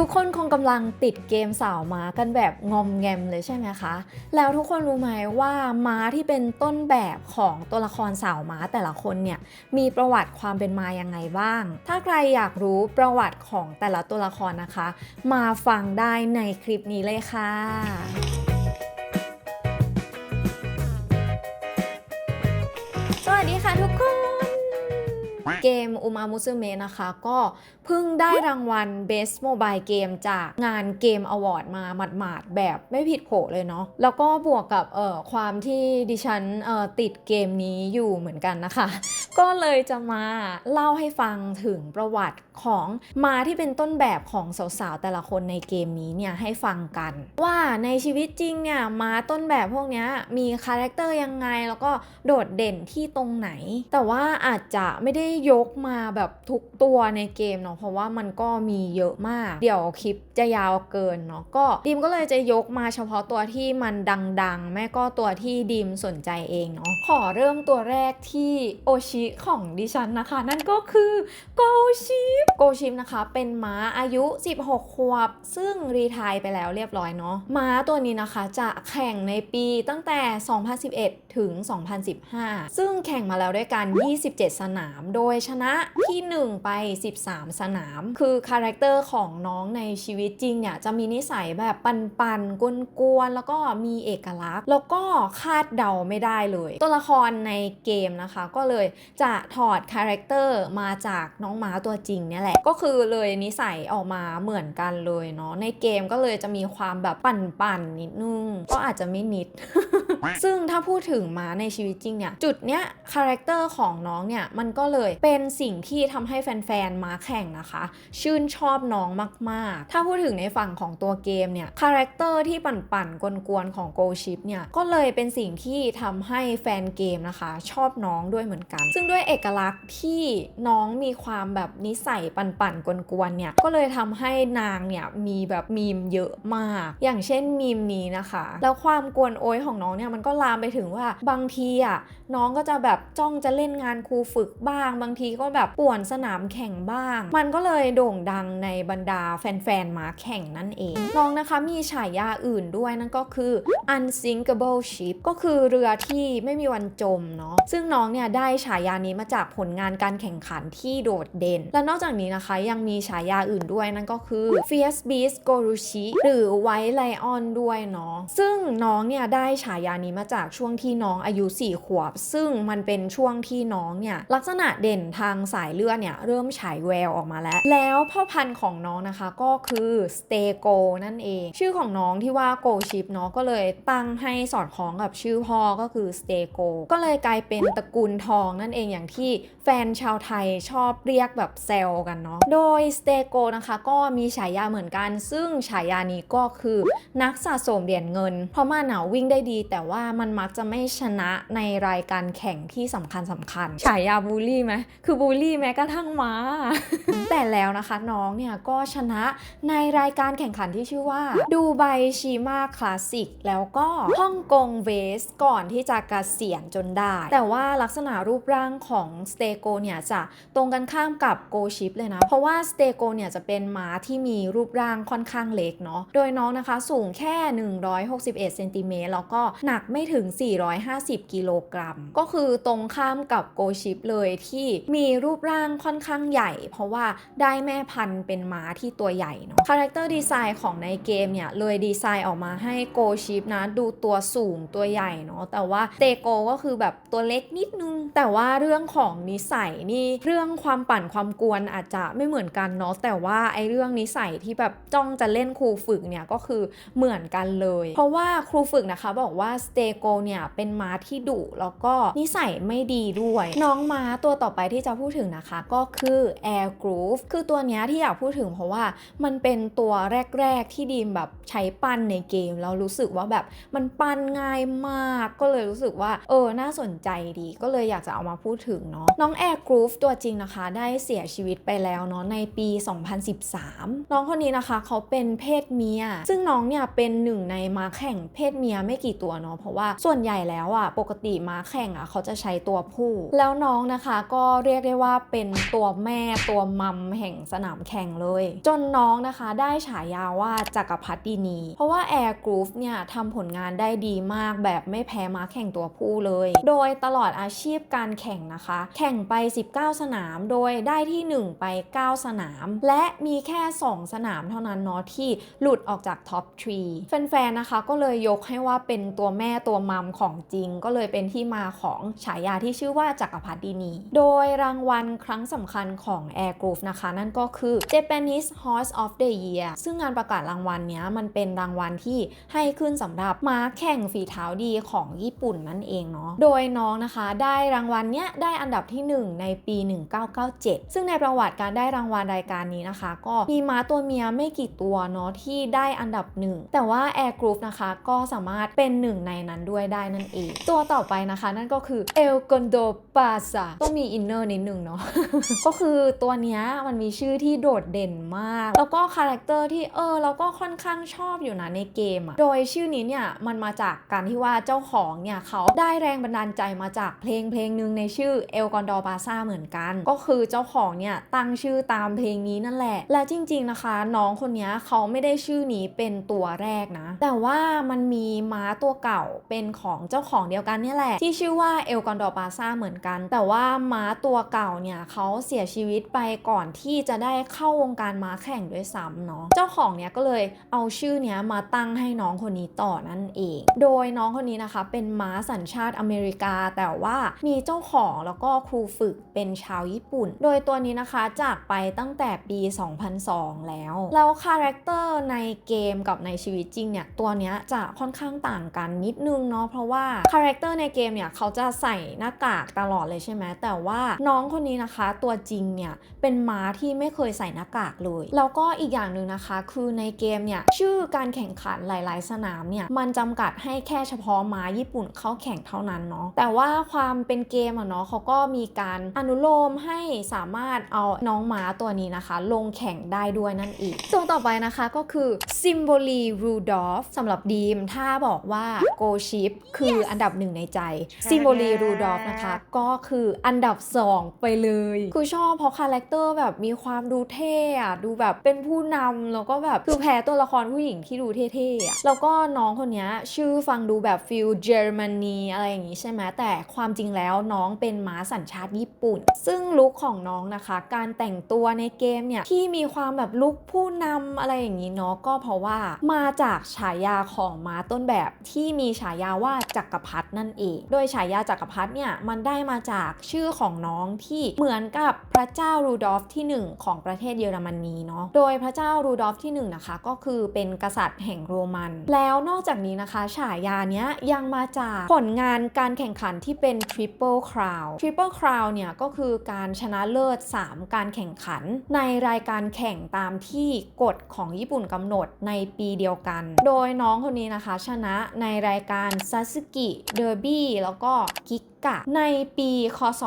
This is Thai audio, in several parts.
ทุกคนคงกำลังติดเกมสาวม้ากันแบบงอมแงมเลยใช่ไหมคะ แล้วทุกคนรู้ไหมว่าม้าที่เป็นต้นแบบของตัวละครสาวม้าแต่ละคนเนี่ยมีประวัติความเป็นมายังไงบ้าง ถ้าใครอยากรู้ประวัติของแต่ละตัวละครนะคะ มาฟังได้ในคลิปนี้เลยค่ะ เกมอุมามุซึเมะนะคะ ก็เพิ่งได้รางวัล Best Mobile Game จากงานเกมอวอร์ดมาหมาดๆ แบบไม่ผิดโผเลยเนาะแล้วก็บวกกับเอ่อความที่ดิฉันเอ่อติดเกมนี้อยู่เหมือนกันนะคะ ก็เลยจะมาเล่าให้ฟังถึงประวัติของมาที่เป็นต้นแบบของสาวๆ แต่ละคนในเกมนี้เนี่ยให้ฟังกัน ว่าในชีวิตจริงเนี่ยมาต้นแบบพวกนี้มีคาแรคเตอร์ยังไงแล้วก็โดดเด่นที่ตรงไหน แต่ว่าอาจจะไม่ได้ยกมาแบบทุกตัวในเกมเนาะเพราะว่ามันก็มีเยอะมาก เดี๋ยวคลิปจะยาวเกินเนาะก็ดีมก็เลยจะยกมาเฉพาะตัวที่มันดังๆ แม่ก็ตัวที่ดีมสนใจเองเนาะขอเริ่มตัวแรกที่โอชิของดิฉันนะคะ นั่นก็คือโกชิปโกชิปนะคะเป็นม้าอายุ 16 ขวบ ซึ่งรีทายไปแล้วเรียบร้อยเนาะม้าตัวนี้นะคะจะแข่งในปีตั้งแต่ 2011 ถึง 2015 ซึ่งแข่งมาแล้วด้วยกัน 27 สนาม โดยชนะที่ 1 ไป 13 สนาม คือคาแรคเตอร์ของน้องในชีวิตจริงเนี่ยจะมีนิสัยแบบปันๆกวนๆแล้วก็มีเอกลักษณ์ แล้วก็คาดเดาไม่ได้เลย ตัวละครในเกมนะคะ ก็เลยจะถอดคาแรคเตอร์มาจากน้องหมาตัวจริงเนี่ยแหละ ก็คือเลยนิสัยออกมาเหมือนกันเลยเนาะในเกมก็เลยจะมีความแบบปั่นๆนิดนึง ก็อาจจะไม่นิด ซึ่งถ้าพูดถึงม้าในชีวิตจริงเนี่ย จุดเนี้ยคาแรคเตอร์ของน้องเนี่ย มันก็เลยเป็นสิ่งที่ทำให้แฟนๆม้าแข่งนะคะ ชื่นชอบน้องมากๆ ถ้าพูดถึงในฝั่งของตัวเกมเนี่ย คาแรคเตอร์ที่ปั่นๆ กวนๆ ของโกชิปเนี่ย ก็เลยเป็นสิ่งที่ทำให้แฟนเกมนะคะ ชอบน้องด้วยเหมือนกัน ซึ่งด้วยเอกลักษณ์ที่น้องมีความแบบนิสัยปั่นๆ กวนๆ เนี่ย ก็เลยทำให้นางเนี่ยมีแบบมีมเยอะมาก อย่างเช่นมีมนี้นะคะ แล้วความกวนโอยของน้องเนี่ยมันก็ลามไปถึงว่าบางทีอะน้องก็จะแบบจ้องจะเล่นงานครูฝึกบ้าง บางทีก็แบบป่วนสนามแข่งบ้าง มันก็เลยโด่งดังในบรรดาแฟนๆมาแข่งนั่นเอง น้องนะคะมีฉายาอื่นด้วยนั่นก็คือ unsinkable ship ก็คือเรือที่ไม่มีวันจมเนาะซึ่งน้องเนี่ยได้ฉายานี้มาจากผลงานการแข่งขันที่โดดเด่น และนอกจากนี้นะคะยังมีฉายาอื่นด้วยนั่นก็คือ fierce beast gorushi หรือ white lion ด้วยเนาะซึ่งน้องเนี่ยได้ฉายานี้มาจากช่วงที่น้องอายุ 4 ขวบ ซึ่งมันเป็นช่วงที่น้องเนี่ยลักษณะเด่นทางสายเลือดเนี่ยเริ่มฉายแววออกมาแล้ว แล้วพ่อพันธุ์ของน้องนะคะก็คือ stego นั่นเอง ชื่อของน้องที่ว่า go ship เนาะก็เลยตั้งให้สอดคล้องกับชื่อพ่อก็คือ stego ก็เลยกลายเป็นตระกูลทองนั่นเองอย่างที่แฟนชาวไทยชอบเรียกแบบแซวกันเนาะโดย stego นะคะก็มีฉายาเหมือนกัน ซึ่งฉายานี้ก็คือนักสะสมเหรียญเงิน เพราะมันหนาวิ่งได้ดีแต่ว่ามันมักจะไม่ชนะในรายการแข่งที่สำคัญสำคัญฉายาบูลลี่ไหมคือบูลลี่แม้กระทั่งม้า แต่แล้วนะคะน้องเนี่ยก็ชนะในรายการแข่งขันที่ชื่อว่าดูไบชีมาคลาสสิกแล้วก็ฮ่องกงเวสก่อนที่จะกะเกษียณจนได้ แต่ว่าลักษณะรูปร่างของสเตโกเนี่ยจะตรงกันข้ามกับโกชิปเลยนะ เพราะว่าสเตโกเนี่ยจะเป็นม้าที่มีรูปร่างค่อนข้างเล็กเนาะโดยน้องนะคะสูงแค่ 161เซนติเมตรแล้วก็หนักไม่ถึง 450 กิโลกรัม ก็คือตรงข้ามกับโกชิปเลยที่มีรูปร่างค่อนข้างใหญ่ เพราะว่าได้แม่พันธุ์เป็นม้าที่ตัวใหญ่เนาะคาแรคเตอร์ดีไซน์ของในเกมเนี่ย เลยดีไซน์ออกมาให้โกชิปนะ ดูตัวสูงตัวใหญ่เนาะแต่ว่าเตโกก็คือแบบตัวเล็กนิดนึง แต่ว่าเรื่องของนิสัยนี่เรื่องความปั่นความกวนอาจจะไม่เหมือนกันเนาะแต่ว่าไอเรื่องนิสัยที่แบบจ้องจะเล่นครูฝึกเนี่ยก็คือเหมือนกันเลย เพราะว่าครูฝึกนะคะบอกว่าสเตโกเนี่ยเป็นม้าที่ดุแล้วก็นิสัยไม่ดีด้วย น้องม้าตัวต่อไปที่จะพูดถึงนะคะ ก็คือ Air Groove คือตัวเนี้ยที่อยากพูดถึงเพราะว่ามันเป็นตัวแรก ๆ ที่ดีมแบบใช้ปั้นในเกมแล้วรู้สึกว่าแบบมันปั้นง่ายมากก็เลยรู้สึกว่า เออ น่าสนใจดีก็เลยอยากจะเอามาพูดถึงเนาะน้อง Air Groove ตัวจริงนะคะ ได้เสียชีวิตไปแล้วเนาะในปี 2013 น้องคนนี้นะคะเขาเป็นเพศเมีย ซึ่งน้องเนี่ยเป็นหนึ่งในม้าแข่งเพศเมียไม่กี่ตัวเนาะเพราะว่าส่วนใหญ่แล้วอะปกติม้าแข่งอะเขาจะใช้ตัวผู้ แล้วน้องนะคะก็เรียกได้ว่าเป็นตัวแม่ตัวมัมแห่งสนามแข่งเลย จนน้องนะคะได้ฉายาว่าจักรพรรดินี เพราะว่า Air Groove เนี่ยทำผลงานได้ดีมากแบบไม่แพ้ม้าแข่งตัวผู้เลย โดยตลอดอาชีพการแข่งนะคะ แข่งไป 19 สนาม โดยได้ที่ 1 ไป 9 สนาม และมีแค่ 2 สนามเท่านั้นเนาะที่หลุดออกจากท็อปทรีแฟนๆนะคะก็เลยยกให้ว่าเป็นตัวแม่ม่ตัวมัมของจริง ก็เลยเป็นที่มาของฉายาที่ชื่อว่าจักรพรรดินี โดยรางวัลครั้งสำคัญของ Air Groove นะคะ นั่นก็คือ Japanese Horse of the Year ซึ่งงานประกาศรางวัลเนี้ยมันเป็นรางวัลที่ให้ขึ้นสำหรับม้าแข่งฝีเท้าดีของญี่ปุ่นนั่นเองเนาะ โดยน้องนะคะได้รางวัลเนี้ยได้อันดับที่ 1 ในปี 1997 ซึ่งในประวัติการได้รางวัลรายการนี้นะคะ ก็มีม้าตัวเมียไม่กี่ตัวเนาะที่ได้อันดับหนึ่งแต่ว่า Air Group นะคะก็สามารถเป็นหนึ่งในนั้นด้วยได้นั่นเอง ตัวต่อไปนะคะ นั่นก็คือ El Gondo p a s a ต้องมีอินเนอร์นิดนึงเนาะก็คือตัวเนี้ยมันมีชื่อที่โดดเด่นมาก แล้วก็คาแรคเตอร์ที่เออเราก็ค่อนข้างชอบอยู่นะในเกมอะโดยชื่อนี้เนี่ยมันมาจากการที่ว่าเจ้าของเนี่ยเขาได้แรงบันดาลใจมาจากเพลงเพลงหนึ่งในชื่อ El Gondo p a s a เหมือนกัน ก็คือเจ้าของเนี่ยตั้งชื่อตามเพลงนี้นั่นแหละ และจริง ๆนะคะ น้องคนนี้เขาไม่ได้ชื่อนี้เป็นตัวแรกนะ แต่ว่ามันมีม้าตัวเก่าเป็นของเจ้าของเดียวกันนี่แหละ ที่ชื่อว่าเอลกอนดอปาซาเหมือนกัน แต่ว่าม้าตัวเก่าเนี่ยเขาเสียชีวิตไปก่อนที่จะได้เข้าวงการม้าแข่งด้วยซ้ำเนาะเจ้าของเนี่ยก็เลยเอาชื่อเนี้ยมาตั้งให้น้องคนนี้ต่อนั่นเอง โดยน้องคนนี้นะคะ เป็นม้าสัญชาติอเมริกา แต่ว่ามีเจ้าของแล้วก็ครูฝึกเป็นชาวญี่ปุ่น โดยตัวนี้นะคะจากไปตั้งแต่ปี 2002 แล้ว แล้วคาแรคเตอร์ในเกมกับในชีวิตจริงเนี่ยตัวเนี้ยจะค่อนข้างต่างกันนิดนึงเนาะเพราะว่าคาแรคเตอร์ในเกมเนี่ยเขาจะใส่หน้ากากตลอดเลยใช่ไหมแต่ว่าน้องคนนี้นะคะ ตัวจริงเนี่ยเป็นม้าที่ไม่เคยใส่หน้ากากเลย แล้วก็อีกอย่างหนึ่งนะคะ คือในเกมเนี่ยชื่อการแข่งขันหลาย ๆ สนามเนี่ยมันจำกัดให้แค่เฉพาะม้าญี่ปุ่นเข้าแข่งเท่านั้นเนาะแต่ว่าความเป็นเกมอะเนาะเขาก็มีการอนุโลมให้สามารถเอาน้องม้าตัวนี้นะคะ ลงแข่งได้ด้วยนั่นเองตัวต่อไปนะคะก็คือซิมโบลีรูดอฟสำหรับดีมถ้าบอกว่าโกชิปคืออันดับหนึ่งในใจซิมโบลีรูดอฟนะคะ ก็คืออันดับ 2 ไปเลย คือชอบเพราะคาแรคเตอร์แบบมีความดูเท่อะดูแบบเป็นผู้นำแล้วก็แบบคือแพ้ตัวละครผู้หญิงที่ดูเท่ๆอะแล้วก็น้องคนเนี้ยชื่อฟังดูแบบฟิลเยอรมนีอะไรอย่างงี้ใช่ไหมแต่ความจริงแล้วน้องเป็นม้าสัญชาติญี่ปุ่น ซึ่งลุคของน้องนะคะ การแต่งตัวในเกมเนี่ยที่มีความแบบลุคผู้นำอะไรอย่างนี้เนาะก็เพราะว่ามาจากฉายาของม้าต้นแบบที่มีฉายาว่าจักรพรรดินั่นเอง โดยฉายาจักรพรรดิเนี่ยมันได้มาจากชื่อของน้องที่เหมือนกับพระเจ้ารูดอฟที่ 1 ของประเทศเยอรมนีเนาะ โดยพระเจ้ารูดอฟที่ 1 นะคะ ก็คือเป็นกษัตริย์แห่งโรมัน แล้วนอกจากนี้นะคะฉายาเนี้ยยังมาจากผลงานการแข่งขันที่เป็น Triple Crown Triple Crown เนี่ยก็คือการชนะเลิศ 3 การแข่งขัน ในรายการแข่งตามที่กฎของญี่ปุ่นกำหนดในปีเดียวกัน โดยน้องคนนี้นะคะชนะในรายการซัสกิเดอร์บี้แล้วก็กิก กะในปีคศ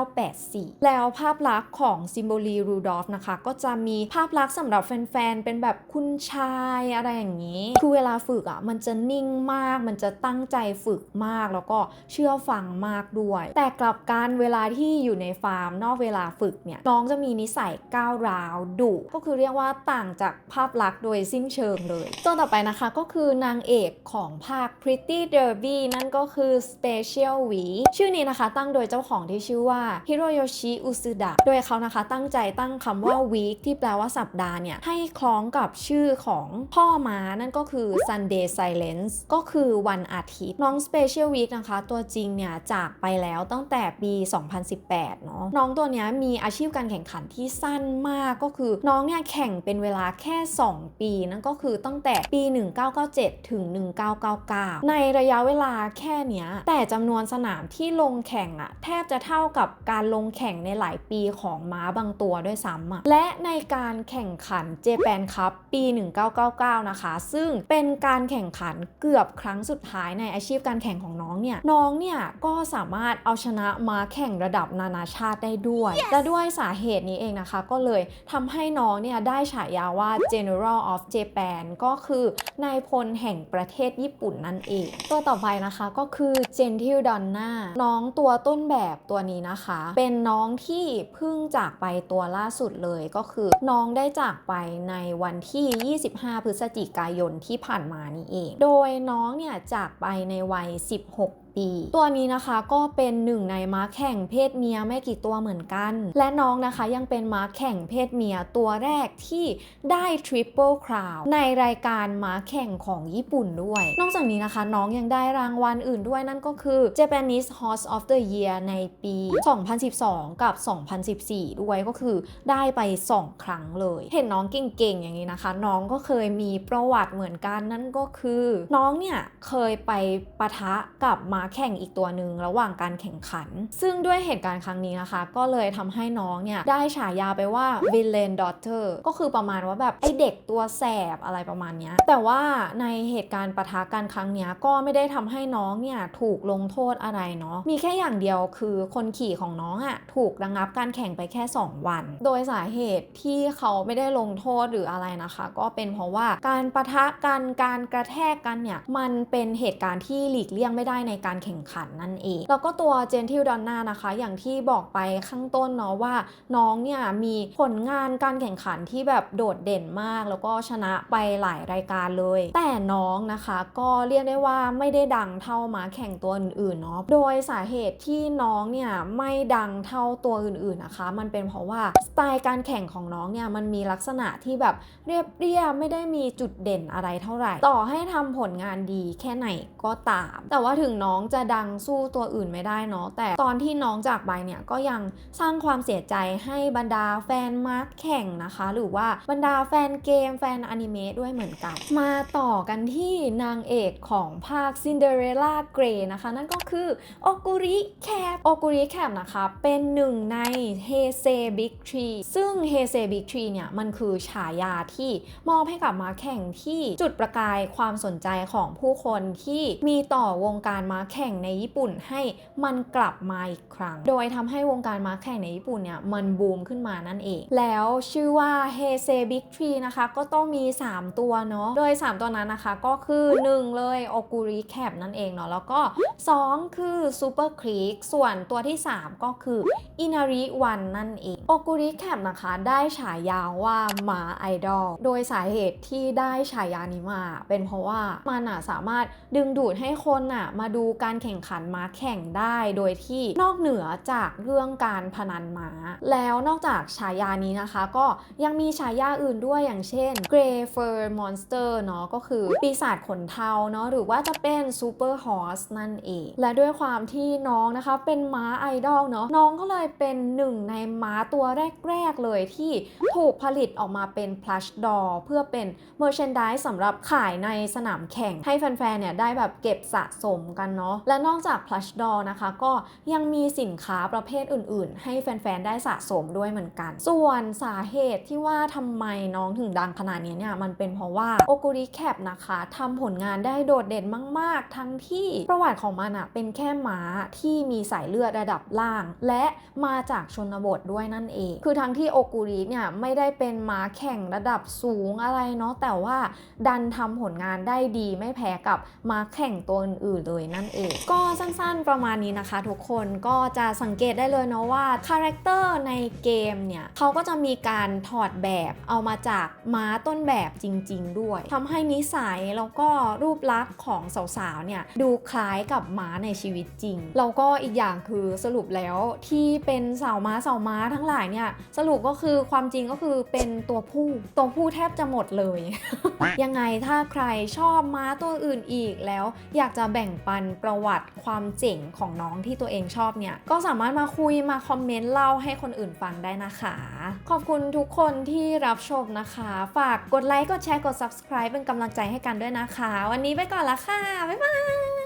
1984 แล้วภาพลักษณ์ของซิมโบลีรูดอฟนะคะ ก็จะมีภาพลักษณ์สำหรับแฟนๆ เป็นแบบคุณชายอะไรอย่างนี้ คือเวลาฝึกอะ่ะมันจะนิ่งมาก มันจะตั้งใจฝึกมาก แล้วก็เชื่อฟังมากด้วย แต่กลับกันเวลาที่อยู่ในฟาร์ม นอกเวลาฝึกเนี่ยน้องจะมีนิสัยก้าวร้าวดุก็คือเรียกว่าต่างจากภาพลักษณ์โดยสิ้นเชิงเลยตัวต่อไปนะคะก็คือนางเอกของภาค Pretty Derby นั่นก็คือ Special w e ชื่อนี้นะคะตั้งโดยเจ้าของที่ชื่อว่าฮิโรโยชิอุซึดะโดยเขานะคะตั้งใจตั้งคำว่า week ที่แปลว่าสัปดาห์เนี่ย ให้คล้องกับชื่อของพ่อม้านั่นก็คือ Sunday Silence ก็คือวันอาทิตย์ น้อง Special Week นะคะ ตัวจริงเนี่ยจากไปแล้วตั้งแต่ปี 2018 เนาะน้องตัวเนี้ยมีอาชีพการแข่งขันที่สั้นมากก็คือน้องเนี่ยแข่งเป็นเวลาแค่ 2 ปี นั่นก็คือตั้งแต่ปี 1997 ถึง 1999 ในระยะเวลาแค่เนี้ยแต่จำนวนสนามที่ลงแข่งอะแทบจะเท่ากับการลงแข่งในหลายปีของม้าบางตัวด้วยซ้ำอะและในการแข่งขันเจแปนคัพปี 1999 นะคะ ซึ่งเป็นการแข่งขันเกือบครั้งสุดท้ายในอาชีพการแข่งของน้องเนี่ย น้องเนี่ยก็สามารถเอาชนะม้าแข่งระดับนานาชาติได้ด้วยและด้วยสาเหตุนี้เองนะคะ ก็เลยทำให้น้องเนี่ยได้ฉายาว่า General of Japan ก็คือนายพลแห่งประเทศญี่ปุ่นนั่นเอง ตัวต่อไปนะคะก็คือ Gentle Donna น้องตัวต้นแบบตัวนี้นะคะ เป็นน้องที่เพิ่งจากไปตัวล่าสุดเลยก็คือ น้องได้จากไปในวันที่ 25 พฤศจิกายนที่ผ่านมานี่เอง โดยน้องเนี่ยจากไปในวัย 16ปี ตัวนี้นะคะก็เป็นหนึ่งในม้าแข่งเพศเมียไม่กี่ตัวเหมือนกัน และน้องนะคะยังเป็นม้าแข่งเพศเมียตัวแรกที่ได้ทริปเปิลคราวในรายการม้าแข่งของญี่ปุ่นด้วย นอกจากนี้นะคะน้องยังได้รางวัลอื่นด้วยนั่นก็คือ Japanese Horse of the Year ในปี 2012 กับ 2014 ด้วยก็คือได้ไป 2 ครั้งเลย เห็นน้องเก่งๆ อย่างนี้นะคะ น้องก็เคยมีประวัติเหมือนกันนั่นก็คือ น้องเนี่ยเคยไปปะทะกับม้าแข่งอีกตัวหนึ่งระหว่างการแข่งขัน ซึ่งด้วยเหตุการณ์ครั้งนี้นะคะ ก็เลยทำให้น้องเนี่ยได้ฉายาไปว่า villain daughter ก็คือประมาณว่าแบบไอเด็กตัวแสบอะไรประมาณนี้แต่ว่าในเหตุการณ์ปะทะกันครั้งนี้ก็ไม่ได้ทำให้น้องเนี่ยถูกลงโทษอะไรเนาะมีแค่อย่างเดียวคือคนขี่ของน้องอะ่ะถูกระงับการแข่งไปแค่ 2 วัน โดยสาเหตุที่เขาไม่ได้ลงโทษหรืออะไรนะคะ ก็เป็นเพราะว่าการปะทะกันการกระแทกกันเนี่ยมันเป็นเหตุการณ์ที่หลีกเลี่ยงไม่ได้ในการแข่งขันนั่นเอง แล้วก็ตัวเจนทิลดอนนานะคะ อย่างที่บอกไปข้างต้นเนาะว่าน้องเนี่ยมีผลงานการแข่งขันที่แบบโดดเด่นมาก แล้วก็ชนะไปหลายรายการเลย แต่น้องนะคะก็เรียกได้ว่าไม่ได้ดังเท่าม้าแข่งตัวอื่นๆเนาะ โดยสาเหตุที่น้องเนี่ยไม่ดังเท่าตัวอื่นๆนะคะ มันเป็นเพราะว่าสไตล์การแข่งของน้องเนี่ยมันมีลักษณะที่แบบเรียบเรียบไม่ได้มีจุดเด่นอะไรเท่าไหร่ ต่อให้ทำผลงานดีแค่ไหนก็ตาม แต่ว่าถึงน้องจะดังสู้ตัวอื่นไม่ได้เนาะแต่ตอนที่น้องจากไปเนี่ยก็ยังสร้างความเสียใจให้บรรดาแฟนมาร์คแข่งนะคะ หรือว่าบรรดาแฟนเกมแฟนอนิเมะด้วยเหมือนกัน มาต่อกันที่นางเอกของภาค Cinderella Grey นะคะ นั่นก็คือโอกุริแคปโอกุริแคปนะคะเป็นหนึ่งในเฮเซบิ๊กทรีซึ่งเฮเซบิ๊กทรีเนี่ยมันคือฉายาที่มอบให้กับมาแข่งที่จุดประกายความสนใจของผู้คนที่มีต่อวงการมาแข่งในญี่ปุ่นให้มันกลับมาอีกครั้ง โดยทำให้วงการม้าแข่งในญี่ปุ่นเนี่ยมันบูมขึ้นมานั่นเอง แล้วชื่อว่าเฮเซบิ๊กทรีนะคะก็ต้องมี 3 ตัวเนาะ โดย 3 ตัวนั้นนะคะก็คือ 1 เลยโอกุริแคปนั่นเองเนาะ แล้วก็ 2 คือซูเปอร์ครีกส่วนตัวที่ 3 ก็คืออินาริวันนั่นเองโอกุริแคปนะคะได้ฉายาว่าหมาไอดอล โดยสาเหตุที่ได้ฉายานี้มา เป็นเพราะว่ามันอะสามารถดึงดูดให้คนอะมาดูการแข่งขันม้าแข่งได้ โดยที่นอกเหนือจากเรื่องการพนันม้า แล้วนอกจากฉายานี้นะคะ ก็ยังมีฉายาอื่นด้วยอย่างเช่น Grey Fur Monster เนาะก็คือปีศาจขนเทาเนาะหรือว่าจะเป็น Super Horse นั่นเอง และด้วยความที่น้องนะคะเป็นม้าไอดอลเนาะน้องก็เลยเป็นหนึ่งในม้าตัวแรก ๆ เลยที่ถูกผลิตออกมาเป็น plush doll เพื่อเป็น merchandise สำหรับขายในสนามแข่งให้แฟนๆเนี่ยได้แบบเก็บสะสมกันเนาะและนอกจาก plush doll นะคะ ก็ยังมีสินค้าประเภทอื่น ๆ ให้แฟน ๆ ได้สะสมด้วยเหมือนกัน ส่วนสาเหตุที่ว่าทำไมน้องถึงดังขนาดนี้เนี่ย มันเป็นเพราะว่าโอกุริแคปนะคะทำผลงานได้โดดเด่นมาก ๆ ทั้งที่ประวัติของมันอะเป็นแค่ม้าที่มีสายเลือดระดับล่าง และมาจากชนบทด้วยนั่นเอง คือทั้งที่โอกุริเนี่ยไม่ได้เป็นม้าแข่งระดับสูงอะไรเนาะแต่ว่าดันทำผลงานได้ดีไม่แพ้กับม้าแข่งตัวอื่นๆเลยนั่นเองก็สั้นๆประมาณนี้นะคะ ทุกคนก็จะสังเกตได้เลยเนาะว่าคาแรคเตอร์ในเกมเนี่ยเขาก็จะมีการถอดแบบเอามาจากม้าต้นแบบจริง ๆ ด้วยทำให้นิสัยแล้วก็รูปลักษณ์ของสาวๆเนี่ยดูคล้ายกับม้าในชีวิตจริงแล้วก็อีกอย่างคือสรุปแล้วที่เป็นสาวม้าสาวม้าทั้งหลายเนี่ยสรุปก็คือความจริงก็คือเป็นตัวผู้ตัวผู้แทบจะหมดเลย ยังไงถ้าใครชอบม้าตัวอื่นอีกแล้วอยากจะแบ่งปันประวัติความเจ๋งของน้องที่ตัวเองชอบเนี่ย ก็สามารถมาคุยมาคอมเมนต์เล่าให้คนอื่นฟังได้นะคะ ขอบคุณทุกคนที่รับชมนะคะ ฝากกดไลค์กดแชร์กด subscribe เป็นกำลังใจให้กันด้วยนะคะ วันนี้ไปก่อนละค่ะ บ๊ายบาย